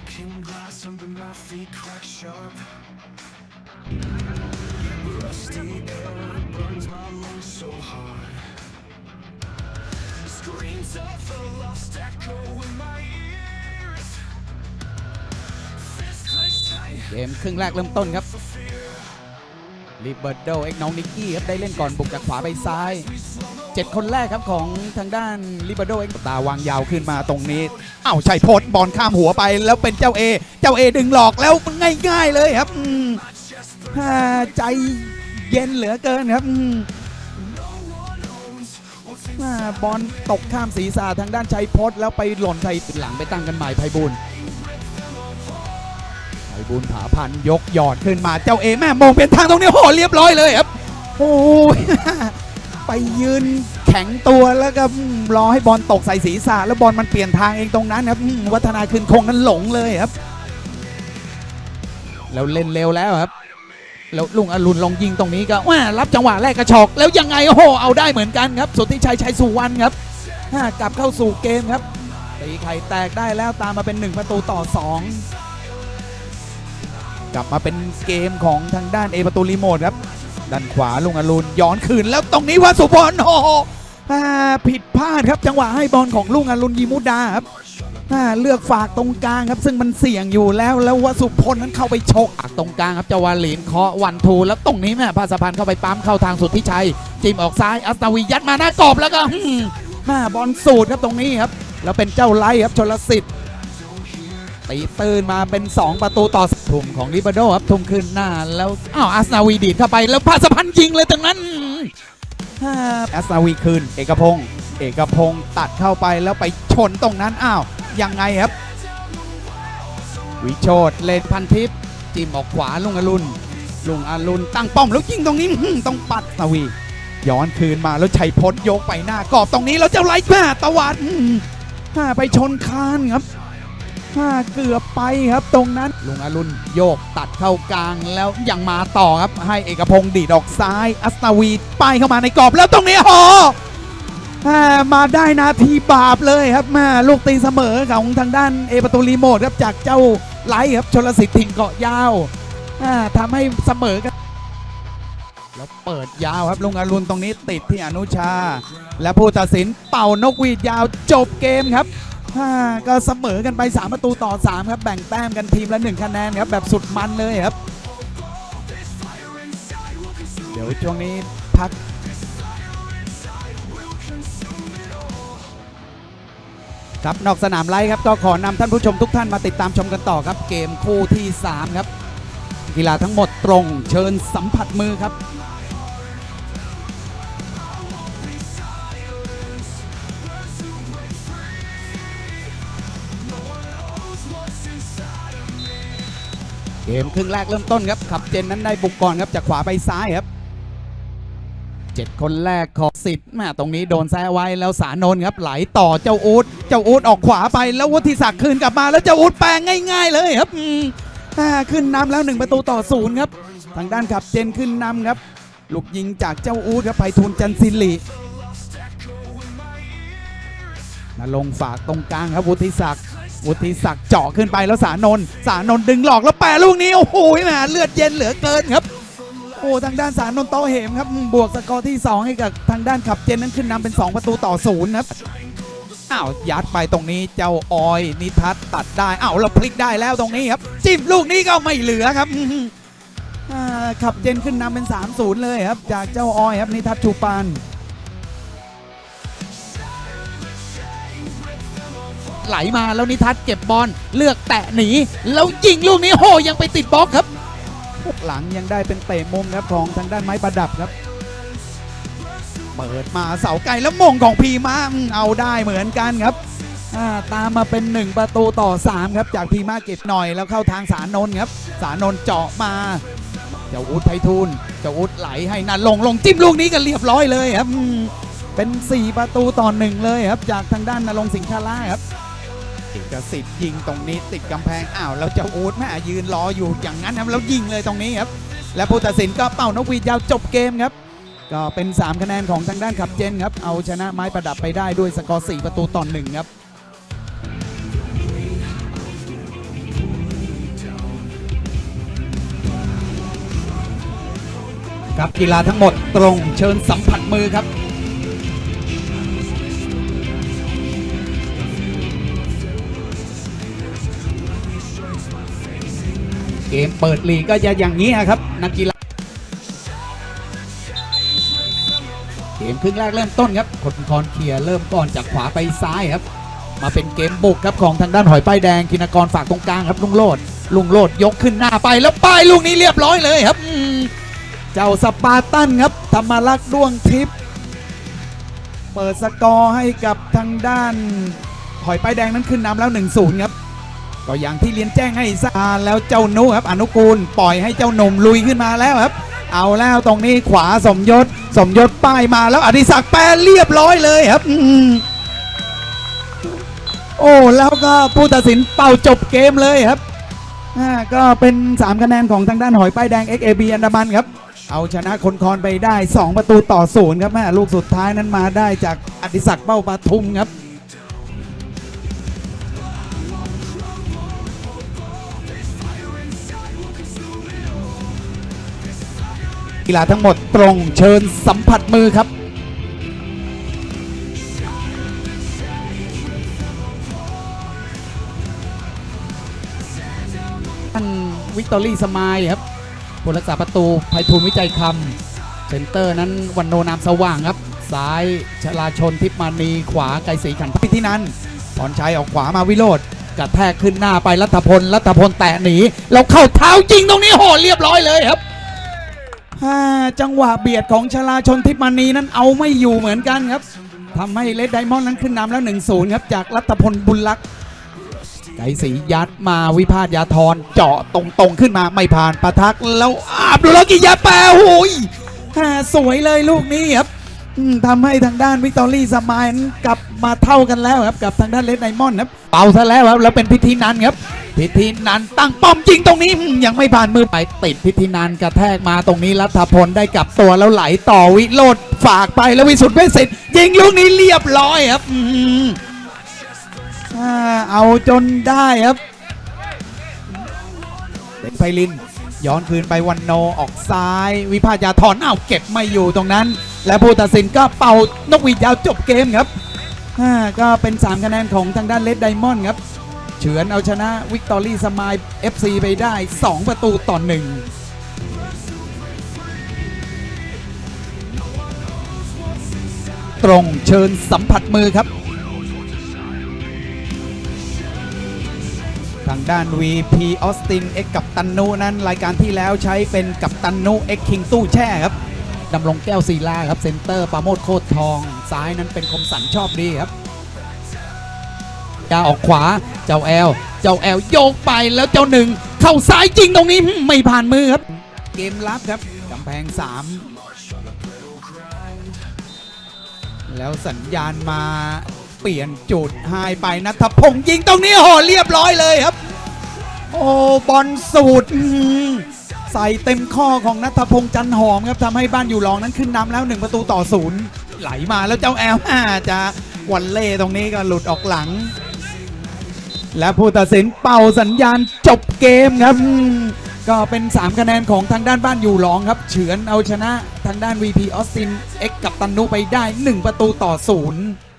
Broken glass under my feet crack sharp. Rusty air burns my lungs so hard. Screams of the lost echo in my ears. Fist clenched tight เกมครึ่งแรกเริ่มต้นครับลิเบิร์โดเอ็กน้องนิกกี้ครับได้เล่นก่อนบุกจากขวาไปซ้าย เจ็ดคนแรกครับของทางด้านลิบิร์โดเอ็กตาวางยาวขึ้นมาตรงนี้อ้าวชัยพจน์บอลข้ามหัวไปแล้วเป็นเจ้าเอ เจ้าเอดึงหลอกแล้วง่าย ๆ เลยครับใจเย็นเหลือเกินครับบอลตกข้ามศีรษะทางด้านชัยพจน์แล้วไปหล่นใส่หลังไปตั้งกันใหม่ไพบูลย์ไพบุญผาพันยกหยอดขึ้นมาเจ้าเอแม่มองเป็นทางตรงนี้โหเรียบร้อยเลยครับโอ้ย ไปยืนแข็งตัวแล้วก็อืมรอให้บอลตกใส่ศีรษะแล้วบอลมันเปลี่ยนทางเองตรงนั้นครับอืมวัฒนาคืนคงนั้นหลงเลยครับ แล้วเล่นเร็วแล้วครับ แล้วลุงอรุณลงยิงตรงนี้ก็ว่ารับจังหวะแรกกระชอก แล้วยังไงโอ้โหเอาได้เหมือนกันครับสุทธิชัยชัยสุวรรณครับอ่ากลับเข้าสู่เกมครับตีไข่แตกได้แล้วตามมาเป็นหนึ่งประตูต่อสองกลับมาเป็นเกมของทางด้านเอประตูรีโมทครับ ด้านขวาลุงอรุณย้อนคืนแล้วตรงนี้วาสุพรโอ้โหอผิดพลาดครับจังหวะให้บอลของลุงอรุณยิมุดาครับเลือกฝากตรงกลางครับ ซึ่งมันเสี่ยงอยู่แล้วแล้ววาสุพลนั้นเข้าไปชกตรงกลางครับเจาวาหลินเคาะวันทูแล้วตรงนี้แม่พาสะพานเข้าไปปั๊มเข้าทางสุดที่ชัยจิ้มออกซ้ายอัสนาวียัดมาหน้ากรอบแล้วก็หืมมาบอลสูตรครับตรงนี้ครับ แล้วเป็นเจ้าไล่ครับชลสิทธิ์ ตีตื่นมาเป็น 2 ประตูต่อทุ่มของลิบาโดครับทุ่มขึ้นหน้าแล้วอ้าวอัสนาวีดีดเข้าไปแล้วพาสะพันยิงเลยตรงนั้นอ่าอัสนาวีคืนเอกพงศ์เอกพงศ์ตัดเข้าไปแล้วไปชนตรงนั้นอ้าวยังไงครับ วิโชดเลนพันทิพย์จิ้มออกขวาลุงอรุณลุงอรุณตั้งป้อมแล้วยิงตรงนี้ต้องปัดนาวีย้อนคืนมาแล้วชัยพจน์ยกไปหน้ากรอบตรงนี้แล้วเจ้าไล่แม่ตะวันฮ่าไปชนคานครับ ถ้าเกือบไปครับตรงนั้นลุงอรุณโยกตัดเข้ากลางแล้วยังมาต่อครับให้เอกพงศ์ดีดออกซ้าย อัสนาวีป้ายเข้ามาในกรอบแล้วตรงนี้โอ้โหอ่ามาได้นาทีบาปเลยครับแมาลูกตีเสมอของทางด้านเอประตูรีโมทครับจากเจ้าไลท์ครับชลสิทธิ์ถิ่งเกาะยาวาทำให้เสมอกันแล้วเปิดยาวครับลุงอรุณตรงนี้ติดที่อนุชา และผู้ตัดสินเป่านกหวีดยาวจบเกมครับ ก็เสมอกันไป 3 ประตูต่อ 3 ครับ แบ่งแต้มกันทีมละ 1 คะแนนครับ แบบสุดมันเลยครับ เดี๋ยวช่วงนี้พักครับนอกสนามไลฟ์ครับก็ขอนำท่านผู้ชมทุกท่านมาติดตามชมกันต่อครับ เกมคู่ที่ 3 ครับ กีฬาทั้งหมดตรง เชิญสัมผัสมือครับ มครึ่งแรกเริ่มต้นครับขับเจนนั้นได้บุกก่อนครับจากขวาไปซ้ายครับเจ็ดคนแรกของสิทธิ์แม่ตรงนี้โดนแซะไว้แล้วสานนครับ ไหลต่อเจ้าอูดเจ้าอูดออกขวาไปแล้ววุฒิศักดิ์คืนกลับมาแล้วเจ้าอูดแปลงง่าย ๆ เลยครับขึ้นนำแล้วหนึ่งประตูต่อศูนย์ครับ ทางด้านขับเจนขึ้นนำครับ ลูกยิงจากเจ้าอูดครับไพฑูรย์จันทร์ศิรินลงฝากตรงกลางครับวุฒิศักดิ์ วุฒิศักดิ์เจาะขึ้นไปแล้วสานนท์สานนท์ดึงหลอกแล้วแปะลูกนี้ โอ้โหแหมเลือดเย็นเหลือเกินครับ โอ้ทางด้านสานนท์โตเหมครับ บวกสกอร์ที่ 2 ให้กับทางด้านขับเจนนั้นขึ้นนำเป็น 2 ประตูต่อศูนย์ครับอ้าวยัดไปตรงนี้เจ้าออยนิทัศตัดได้อ้าวเราพลิกได้แล้วตรงนี้ครับจิ้มลูกนี้ก็ไม่เหลือครับขับเจนขึ้นนำเป็น 3-0 เลยครับ จากเจ้าออยครับนิทัศชูปาน ไหลมาแล้วนิทัศน์เก็บบอลเลือกแตะหนี แล้วยิงลูกนี้โหยังไปติดบล็อกครับ หลังยังได้เป็นเตะมุมครับของทางด้านไม้ประดับครับ เปิดมาเสาไกลแล้วมงของพีมาเอาได้เหมือนกันครับาตามมาเป็น 1 ประตูต่อ 3 ครับ จากพีมาเก็บหน่อยแล้วเข้าทางสารนนท์ครับ สารนนท์เจาะมาเจ้าอุดไพฑูรย์เจ้าอุดไหลให้นันลงลงจิ้มลูกนี้กันเรียบร้อยเลยครับเป็น 4 ประตูต่อหนึ่งเลยครับ จากทางด้านนรงสิงห์คาร่าครับ ถึงจะสิบยิงตรงนี้ติดกำแพงอ้าวเราจะอูดแม่ยืนรออยู่อย่างนั้นครับแล้วยิงเลยตรงนี้ครับ และผู้ตัดสินก็เป่านกหวีดยาวจบเกมครับ ก็เป็น 3 คะแนนของทางด้านขับเจนครับ เอาชนะไม้ประดับไปได้ด้วยสกอร์ 4 ประตูต่อหนึ่งครับครับกีฬาทั้งหมดตรงเชิญสัมผัสมือครับ เกมเปิดลีกก็จะอย่างนี้ครับ นักกีฬาเกมครึ่งแรกเริ่มต้นครับคนคอนเคลียร์เริ่มก่อนจากขวาไปซ้ายครับ มาเป็นเกมบุกครับของทางด้านหอยป้ายแดงกินกรฝากตรงกลางครับลุงโลดลุงโลดยกขึ้นหน้าไปแล้วป้ายลูกนี้เรียบร้อยเลยครับเจ้าสปาร์ตันครับธรรมรักษ์ด้วงทิพย์เปิดสกอร์ให้กับทางด้านหอยป้ายแดงนั้นขึ้นนำแล้ว1-0ครับ ก็อย่างที่เรียนแจ้งให้ทราบแล้วเจ้านุครับอนุกูลปล่อยให้เจ้าหนุ่มลุยขึ้นมาแล้วครับ เอาแล้วตรงนี้ขวาสมยศ สมยศป้ายมาแล้วอดิศักดิ์แปรเรียบร้อยเลยครับอโอ้แล้วก็ผู้ตัดสินเป่าจบเกมเลยครับก็เป็น 3 คะแนนของทางด้านหอยป้ายแดง XAB อันดามันครับ เอาชนะคนคอนไปได้ 2 ประตูต่อศูนย์ครับแม่ลูกสุดท้ายนั้นมาได้จากอดิศักดิ์เป้าปทุมครับ กีฬาทั้งหมดตรงเชิญสัมผัสมือครับท่านวิกตอรี่สมายครับผู้รักษาประตูไพฑูรย์วิจัยคำเซนเตอร์นั้นวันโนนามสว่างครับ ซ้ายชลาชนทิพมานีขวาไกรศรีขันพิที่นั้นพรชัยออกขวามาวิโรธกระแทกขึ้นหน้าไปรัฐพลรัฐพลแตะหนีแล้วเข้าเท้าจริงตรงนี้โหเรียบร้อยเลยครับ ห้าจังหวะเบียดของชลาชนทิพมานีนั้นเอาไม่อยู่เหมือนกันครับทำให้เลดไดมอนด์นั้นขึ้นนำแล้ว 1-0 ครับ จากรัตพลบุญลักษ์ไก่สียัดมาวิพาทยาธรเจาะตรงๆขึ้นมาไม่ผ่านประทักแล้วอับดุลกิยาแปรโอ้ยฮ่าสวยเลยลูกนี้ครับอืมทำให้ทางด้านวิกตอรี่สมายนั้นกลับมาเท่ากันแล้วครับ กับทางด้านเลดไดมอนด์ครับ เป่าซะแล้วครับแล้วเป็นพิธีนันครับ พิธีนันตั้งป้อมจริงตรงนี้ยังไม่ผ่านมือไปติดพิธีนันกระแทกมาตรงนี้รัฐพลได้กลับตัวแล้วไหลต่อวิโรดฝากไปแล้ววิสุทธิ์เวชศิษฐ์ยิงลูกนี้เรียบร้อยครับอ่าเอาจนได้ครับเด็กไพลิน ย้อนคืนไปวันโนออกซ้าย วิพาทยาธรอ้าเก็บไม่อยู่ตรงนั้น และผู้ตัดสินก็เป่านกหวีดยาวจบเกมครับอ่าก็เป็น 3 คะแนนของทางด้านเลดไดมอนด์ครับ เฉือนเอาชนะวิกตอรี่สมาย FC ไปได้ 2 ประตูต่อหนึ่งตรงเชิญสัมผัสมือครับ ทางด้าน VP ออสติน X กับตันนุนั้นรายการที่แล้วใช้เป็นกับตันนุ X คิงตู้แช่ครับดำรงแก้วศิลาครับ เซนเตอร์ปราโมดโคตรทอง ซ้ายนั้นเป็นคมสันชอบดีครับ จะออกขวา เจ้าแอล เจ้าแอลโยกไปแล้วเจ้าหนึ่ง เข้าซ้ายจริงตรงนี้ไม่ผ่านมือครับ เกมรับครับกำแพง 3 แล้วสัญญาณมาเปลี่ยนจุดหายไปนัทพงศ์ยิงตรงนี้โหเรียบร้อยเลยครับ โอ้บอลสูตรใส่เต็มข้อของนัทพงศ์จันหอมครับทำให้บ้านอยู่รองนั้นขึ้นนำแล้ว1ประตูต่อศูนย์ไหลมาแล้วเจ้าแอล่าจะวันเล่ตรงนี้ก็หลุดออกหลัง และผู้ตัดสินเป่าสัญญาณจบเกมครับ ก็เป็น 3 คะแนนของทางด้านบ้านอยู่รองครับ เฉือนเอาชนะทางด้าน VP ออสซินเอ็กับตันนุไปได้ 1 ประตูต่อศูนย์